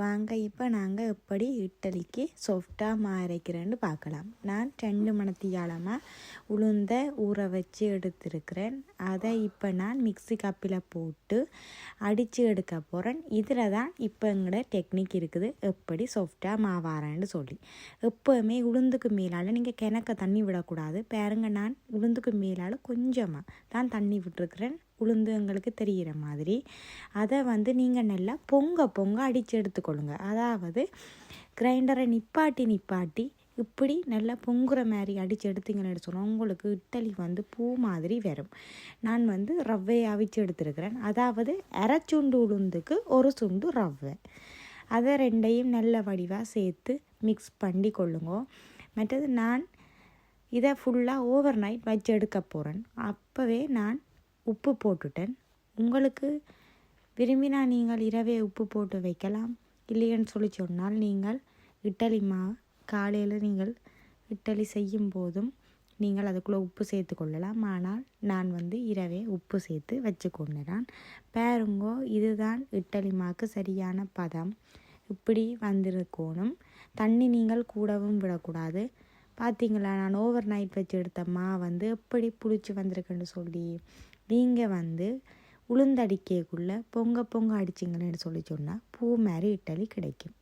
வாங்க இப்போ நாங்கள் எப்படி இட்டலிக்கு சாஃப்டாக மாறைக்கிறேன்னு பார்க்கலாம். நான் ரெண்டு மணத்தியாலமாக உளுந்த ஊற வச்சு எடுத்திருக்கிறேன். அதை இப்போ நான் மிக்ஸி கப்பில் போட்டு அடித்து எடுக்க போகிறேன் இதில் தான் இப்போ எங்களோட டெக்னிக் இருக்குது. எப்படி சாஃப்டாக மாவாரேன்னு சொல்லி. எப்போவுமே உளுந்துக்கு மேலால் நீங்கள் கிணக்க தண்ணி விடக்கூடாது. பாருங்க நான் உளுந்துக்கு மேலால் கொஞ்சமாக தான் தண்ணி விட்டுருக்குறேன். உளுந்து எங்களுக்கு தெரிகிற மாதிரி. அதை வந்து நீங்கள் நல்லா பொங்க பொங்க அடித்து எடுத்துக்கொள்ளுங்க. அதாவது கிரைண்டரை நிப்பாட்டி நிப்பாட்டி இப்படி நல்லா பொங்குற மாதிரி அடித்து எடுத்தீங்கன்னு சொன்னால் உங்களுக்கு இட்டலி வந்து பூ மாதிரி வரும். நான் வந்து ரவ்வையை அவிச்சு எடுத்துருக்கிறேன். அதாவது அரைச்சுண்டு சுண்டு உளுந்துக்கு ஒரு சுண்டு ரவ்வை அதை ரெண்டையும் நல்ல வடிவாக சேர்த்து மிக்ஸ் பண்ணி கொள்ளுங்க. மற்றது நான் இதை ஃபுல்லாக ஓவர் நைட் வச்சு எடுக்க போகிறேன் அப்போவே நான் உப்பு போட்டுட்டேன். உங்களுக்கு விரும்பினா நீங்கள் இரவே உப்பு போட்டு வைக்கலாம். இல்லையேன்னு சொல்லி சொன்னால் நீங்கள் இட்டலி மா காலையில் நீங்கள் இட்டலி செய்யும் போதும் நீங்கள் அதுக்குள்ளே உப்பு சேர்த்து கொள்ளலாம். ஆனால் நான் வந்து இரவே உப்பு சேர்த்து வச்சு கொண்டுதான் பாருங்கோ இதுதான் இட்டலி மாவுக்கு சரியான பதம். இப்படி வந்திருக்கணும். தண்ணி நீங்கள் கூடவும் விடக்கூடாது. பார்த்தீங்களா நான் ஓவர் நைட் வச்சு எடுத்த மா வந்து எப்படி புளிச்சு வந்திருக்குன்னு சொல்லி. நீங்கள் வந்து உளுந்தடிக்கைக்குள்ளே பொங்க பொங்க அடிச்சிங்கன்னு சொல்லி சொன்னால் பூ மாதிரி இட்டலி கிடைக்கும்.